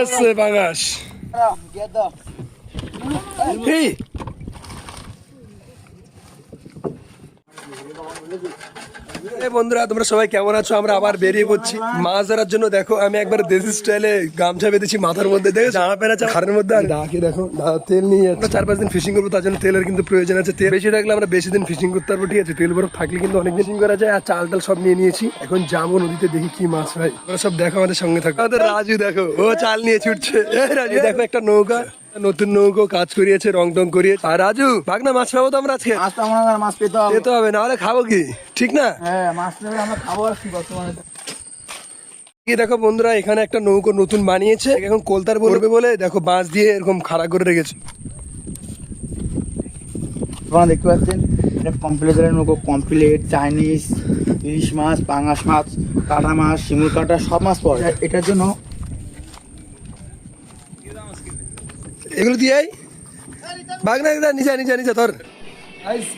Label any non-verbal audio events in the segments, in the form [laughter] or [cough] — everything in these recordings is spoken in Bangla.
এসছে বাঙাস এই এই বন্ধুরা তোমরা সবাই কেমন আছো? আমরা আবার বেরিয়ে পড়ছি। মাছ ধরার জন্য দেখো আমি একবার দেশি স্টাইলে গামছা বেঁধেছি মাথার মধ্যে। দেখো জামা প্যান্ট আছে মধ্যে আর ডাকে দেখো তেল নিয়ে যাচ্ছে। চার পাঁচ দিন ফিশিং করব তার জন্য তেলের কিন্তু প্রয়োজন আছে। তেল বেশি থাকলে আমরা বেশি দিন ফিশিং করতে পারব ঠিক আছে? তেল বরফ থাকলে কিন্তু অনেক ফিশিং করা যায় আর চাল টাল সব নিয়ে নিয়েছি। এখন যাব নদীতে দেখি কি মাছ ভাই ওরা সব দেখো আমাদের সঙ্গে থাকো। আমাদের রাজু দেখো ও চাল নিয়ে ছুটছে। রাজু দেখো একটা নৌকা। নতুন নৌকো কাজ করিয়েছে রং টং করিয়েছে। আর রাজু ভাগ না মাছ পাবো তো আমরা আজকে? মাছ তো আমরা মাছ পেতে হবে। যেতে হবে নাহলে খাব কি? ঠিক না? হ্যাঁ মাছ পেলে আমরা খাব আর কি বর্তমানে। দেখো বন্ধুরা এখানে একটা নৌকো নতুন বানিয়েছে। এখন কোলতার বলবে বলে দেখো বাঁশ দিয়ে এরকম খাড়া করে রেখেছে। আপনারা দেখতে পাচ্ছেন এটা কমপ্লিটের নৌকো কমপ্লিট চাইনিজ ইলিশ মাছ পাঙাশ মাছ কাটা মাছ শিমুল কাটা সব মাছ পাওয়া যায়। এটার জন্য এগুলো দিয়ে ভাগ না এটা নিচে নিচে নিচে ধর।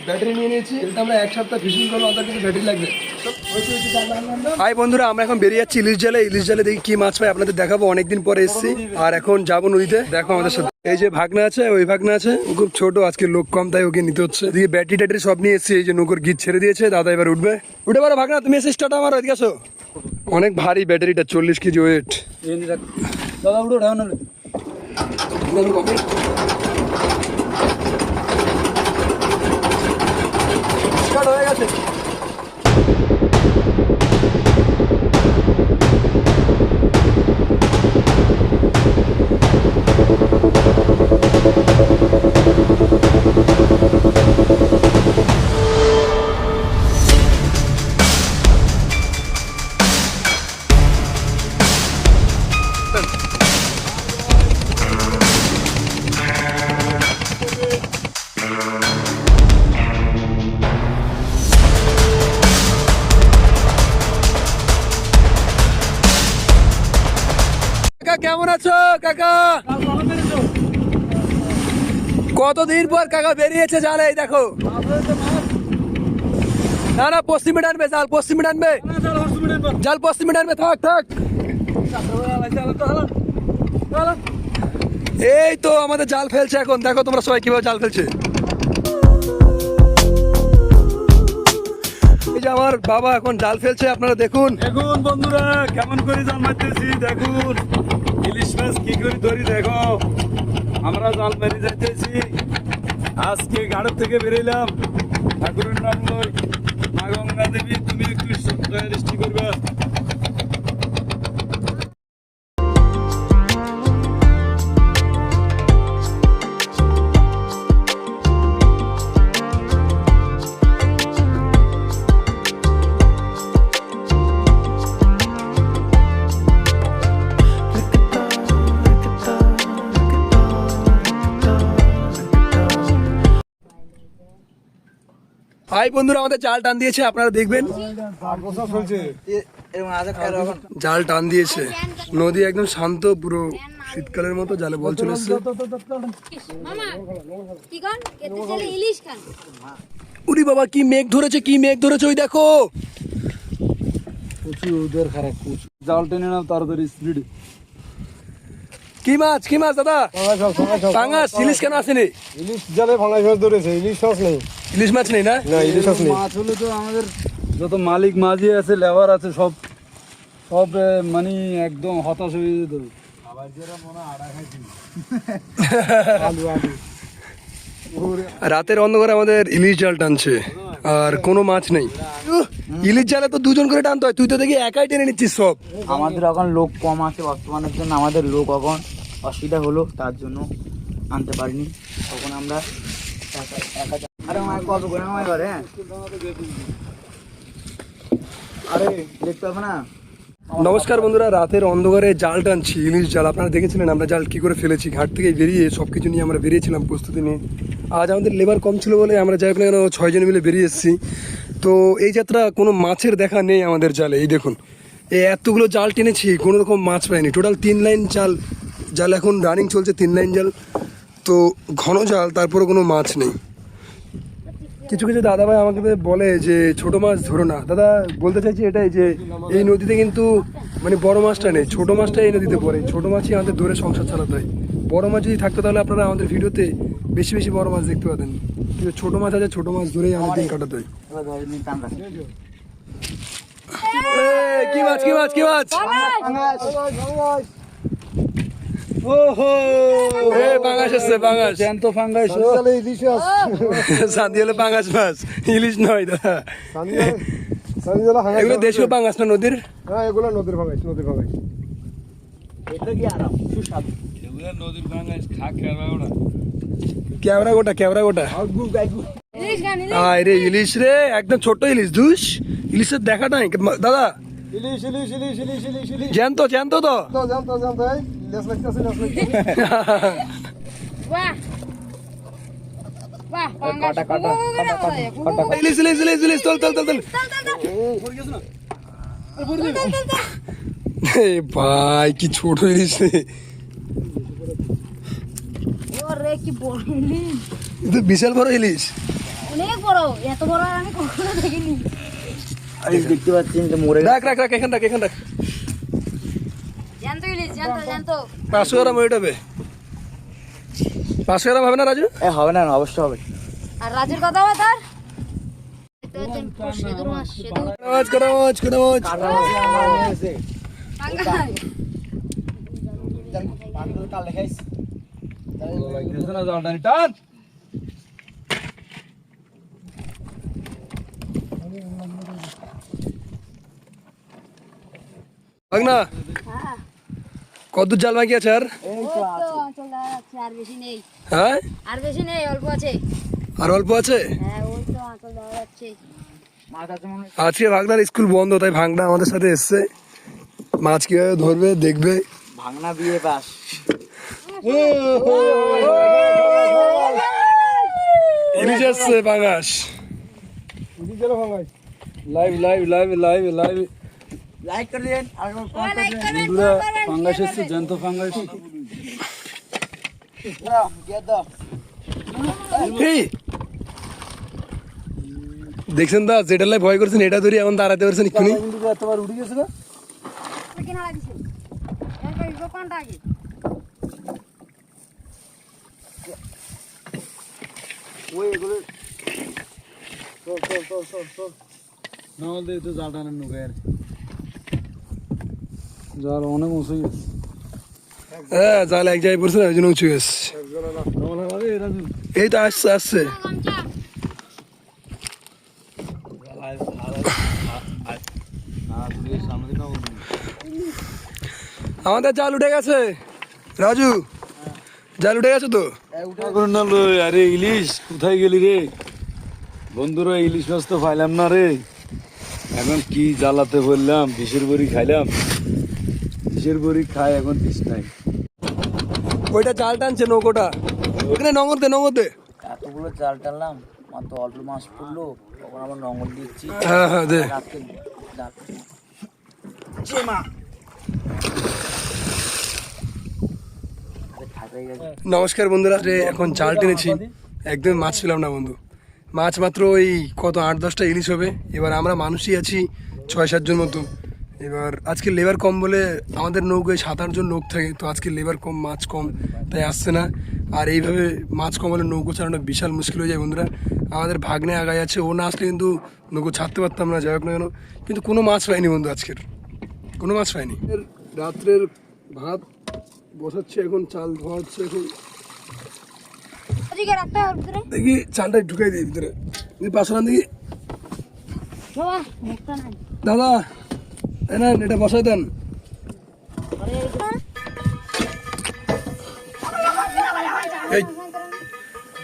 ব্যাটারি নিয়ে নিয়েছি এটা আমরা এক সপ্তাহ ফিশিং করব আমাদের কিন্তু ব্যাটারি লাগবে। হাই বন্ধুরা আমরা এখন বেরিয়ে যাচ্ছি ইলিশ জালে। ইলিশ জালে দেখি কি মাছ পাই আপনাদের দেখাবো। অনেকদিন পরে এসেছি। আর এখন যাব নদীতে। দেখো আমাদের সাথে। এই যে ভাগনা আছে ওই ভাগনা আছে। খুব ছোট আজকে লোক কম তাই ওকে নিতে হচ্ছে। এদিকে ব্যাটারি ট্যাটারি সব নিয়ে এসেছি। এই যে নৌকর গিট ছেড়ে দিয়েছে দাদা এবার উঠবে। উঠে পারো ভাগনা তুমি এসে স্টার্ট আমার ওইদিকে আসো। অনেক ভারী ব্যাটারিটা চল্লিশ কেজি ওয়েট দাদা উঠো ঢাউন স্টার্ট হয়ে গেছে কাকা কেমন আছো, কাকা? কতদিন পর কাকা বেরিয়েছে জালে এই দেখো। না না, পশ্চিমে টানবে জাল পশ্চিমে টানবে জাল পশ্চিমে টানবে থাক থাক। এই তো আমাদের জাল ফেলছে এখন। দেখো তোমরা সবাই কীভাবে জাল ফেলছে। আমার বাবা এখন জাল ফেলছে, আপনারা দেখুন। দেখুন বন্ধুরা, কেমন করে জাল মারতেছি, দেখুন। ইলিশ মাছ কি করে ধরি, দেখো। আমরা জাল মেরে যাইতেছি। আজকে গাড়ি থেকে বেরোলাম ঠাকুরের নাম লই। মা গঙ্গা দেবী, তুমি একটু সৃষ্টি করবে। ভাই বন্ধুরা, আমাদের জাল টান দিয়েছে, আপনারা দেখবেন। জাল টান দিয়েছে। নদী একদম শান্ত, পুরো শীতকালের মতো জালে বল চলে উরি বাবা, কি মেঘ ধরেছে, কি মেঘ ধরেছে, ওই দেখো। প্রচুর খারাপ জাল টেনে নাও, তাড়াতাড়ি স্পিড কি মাছ কি মাছ দাদা? পাঙাশ ইলিশ কেন আসেনি? ইলিশ জালে ফাঙ্গাস মাছ ধরেছে ইলিশ মাছ নেই। ইলিশ মাছ নেই না? না ইলিশ মাছ নেই। মাছ হলে তো আমাদের যত মালিক মাঝি আছে লেবার আছে সব সব মানে একদম হতাশ হয়ে যেত। রাতের অন্ধকারে আমাদের ইলিশ জাল টানছে আর কোনো মাছ নেই। ইলিশ জালে তো দুজন করে টানতে হয় তুই তো দেখি একাই টেনে নিচ্ছিস সব। আমাদের এখন লোক কম আছে বর্তমানের জন্য আমাদের লোক এখন অসুবিধা হলো, তার জন্য আনতে পারিনি। তখন আমরা হ্যাঁ? নমস্কার বন্ধুরা, রাতের অন্ধকারে জাল টানছি, ইলিশ জাল। আপনারা দেখেছিলেন, আমরা জাল কি করে ফেলেছি, ঘাট থেকে বেরিয়ে সব কিছু নিয়ে আমরা বেরিয়েছিলাম প্রস্তুতি নিয়ে। আজ আমাদের লেবার কম ছিল বলে আমরা যাই না কেন, ছয়জন মিলে বেরিয়ে এসেছি। তো এই যাত্রা কোনো মাছের দেখা নেই আমাদের জালে, এই দেখুন। এই এতগুলো জাল টেনেছি, কোনো রকম মাছ পাইনি। টোটাল তিন লাইন জাল জাল এখন রানিং চলছে তিন লাইন জাল। তো ঘন জাল তারপরে কোনো মাছ নেই। কিছু কিছু দাদা ভাই আমাকে বলে যে, ছোট মাছ ধরো না। দাদা, বলতে চাইছি এটাই যে, এই নদীতে কিন্তু মানে বড় মাছটা নেই। ছোট মাছটা এই নদীতে পড়ে। ছোট মাছই আমাদের ধরে সংসার চালাতে হয়। বড় মাছ যদি থাকতো তাহলে আপনারা আমাদের ভিডিওতে বেশি বেশি বড় মাছ দেখতে পাতেন। কিন্তু ছোট মাছ আছে, ছোট মাছ ধরেই আমাদের দিন কাটাতে হয়। কি মাছ কি মাছ কি মাছ? ওহো! জ্যান্ত ফাঙ্গাস তাহলে [laughs] ইলিশ হলে মাছ নয় দাদা। এগুলো দেশীয় না নদীর? হ্যাঁ এগুলো নদীর নদীর এটা কি আরাম? সুস্বাদু। এগুলো নদীর ফাঙ্গাস খা খেলা ওরা ক্যামেরা গোটা ক্যামেরা গোটা। ইলিশ গান ইলিশ। রে ইলিশ রে একদম ছোট ইলিশ ধুস। ইলিশের দেখা নাই দাদা। ইলিশ ইলিশ ইলিশ ইলিশ ইলিশ ইলিশ। জ্যান্ত জ্যান্ত তো। তো জানতো জানতো লেস লাগতেছে লেস লাগতেছে বাহ বাহ পাঙ্গাস কাটা, কাটা, কাটা, কাটা, কাটা। ইলিশ ইলিশ ইলিশ ইলিশ চল চল চল চল এ ভাই কি ছোট ইলিশ রে ওরে কি বড় ইলিশ এ তো বিশাল বড় ইলিশ অনেক বড় এত বড় আর আমি কখনো দেখিনি এই দেখতে পাচ্ছেন যে মরে রাখ রাখ রাখ এখান রাখ এখান রাখ পাঁচশো গ্রাম ওইট হবে পাঁচশো গ্রাম হবে না রাজু? এ হবে না না অবশ্যই হবে। আর রাজুর কথা হবে তার? না জালটানি টান ভাগ না কত জাল বাকি আছে আর? আর হ্যাঁ? আর বেশি নেই অল্প আছে। আর অল্প আছে? হ্যাঁ। আজকে ভাগনার স্কুল বন্ধ তাই ভাগনা আমাদের সাথে এসছে। মাছ কীভাবে ধরবে দেখবে। ভাঙনা বিয়ে পাস ইলিশ এসছে বাঙাস ইলিশের live live live live live like করে দিন আর করবেন বন্ধুরা ফাঙ্গাস এসছে। জ্যান্ত ফাঙ্গাস দেখছেন দা যেটা লাই ভয় করছেন এটা ধরে এমন দাঁড়াতে পারছেন এক্ষুনি। কিন্তু এতবার উঠে গেছে না ওই এগুলো চল চল চল চল চল। না হলে তো জাল টানের নৌকায় আর জাল অনেক উঁচু গেছে। হ্যাঁ জাল এক জায়গায় পড়ছে ওই জন্য উঁচু গেছে। এই তো আসছে আসছে। আমাদের জাল উঠে গেছে। রাজু জাল উঠে গেছে তো? আরে ইলিশ কোথায় গেলি রে? বন্ধুরা ইলিশ মাছ তো পাইলাম না রে। এখন কি জ্বালাতে বললাম বিষের বড়ি খাইলাম। বিষের বড়ি খায় এখন বিষ নাই। ওইটা জাল টানছে নৌকোটা? ওখানে নঙর দে নঙর দে এতগুলো জাল টানলাম মাত্র অল্প মাছ পড়ল তখন আমার নঙ্গল দিচ্ছি। হ্যাঁ হ্যাঁ দে। নমস্কার বন্ধুরা রে এখন জাল টেনেছি। একদম মাছ ছিলাম না বন্ধু। মাছ মাত্র ওই কত আট দশটা ইলিশ হবে। এবার আমরা মানুষই আছি ছয় সাতজন মতো। এবার আজকে লেবার কম বলে আমাদের নৌকায় সাত আটজন লোক থাকে তো আজকে লেবার কম মাছ কম তাই আসছে না। আর এইভাবে মাছ কম হলে নৌকো চালানো বিশাল মুশকিল হয়ে যায় বন্ধুরা। আমাদের ভাগ্নে আগায় আছে ও না আসলে কিন্তু নৌকো ছাড়তে পারতাম না যাই হোক না কেন। কিন্তু কোনো মাছ পাইনি বন্ধু আজকের কোনো মাছ পাইনি। রাত্রের ভাত বসাচ্ছে এখন চাল ধোয়া হচ্ছে এখন দেখি চালটা ঢুকাই দিই ভিতরে। পাঁচশো দেখি। দাদা এই এটা বসাই দেন।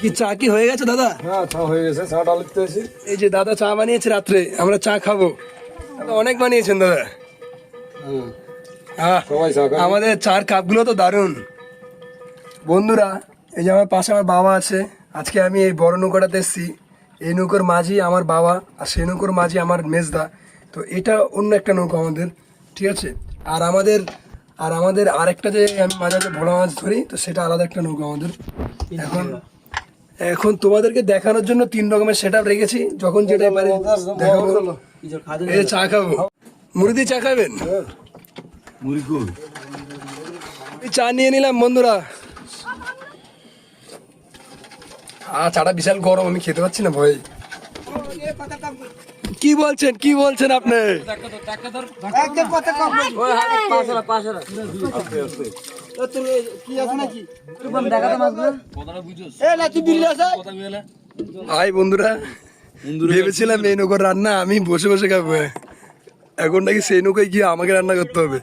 কি চা কি হয়ে গেছে দাদা? হ্যাঁ চা হয়ে গেছে চা ডাল এসে এই যে দাদা চা বানিয়েছে রাত্রে আমরা চা খাব। অনেক বানিয়েছেন দাদা। হ্যাঁ। আমাদের চার কাপগুলো তো দারুণ। বন্ধুরা এই যে আমার পাশে আমার বাবা আছে। আজকে আমি এই বড় নৌকাটাতে এসেছি। এই নৌকার মাঝি আমার বাবা আর সেই নৌকার মাঝি আমার মেজদা। তো এটা অন্য একটা নৌকা আমাদের, ঠিক আছে? আর আমাদের আর আমাদের আরেকটা যে আমি মাঝে মাঝে ভোলা মাছ ধরি, তো সেটা আলাদা একটা নৌকা আমাদের। এখন এখন তোমাদেরকে দেখানোর জন্য তিন রকমের সেট আপ রেখেছি। যখন যেটা পারি দেখাবো। চা খাব। মুড়ি চা খাবেন? চা নিয়ে নিলাম বন্ধুরা। আ চাটা বিশাল গরম, আমি খেতে পাচ্ছি না, ভয়। কি বলছেন কি বলছেন আপনি? আই বন্ধুরা ভেবেছিলাম এই নৌকোর রান্না আমি বসে বসে খাব। এখন নাকি সেই নৌকায় গিয়ে আমাকে রান্না করতে হবে।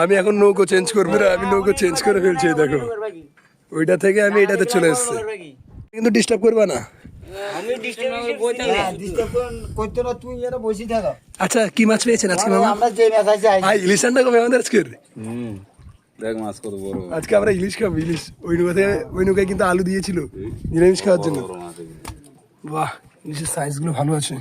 আমি এখন নৌকো চেঞ্জ করব না আমি নৌকো চেঞ্জ করে ফেলছি দেখো। ওইটা থেকে আমি এটাতে চলে এসছি। কিন্তু ডিস্টার্ব করবা না। করতে না তুই এরা বসে থাকা। আচ্ছা কি মাছ পেয়েছেন আজকে মামা আমরা যে ম্যাচ আছে আই ইলিশ রান্না কবে আমাদের আজকের? হুম দেখ মাছ কত বড়। আজকে আমরা ইলিশ খাব ইলিশ। ওই নৌকাতে ওই নৌকায় কিন্তু আলু দিয়েছিল নিরামিষ খাওয়ার জন্য। বাহ ইলিশের সাইজগুলো ভালো আছে।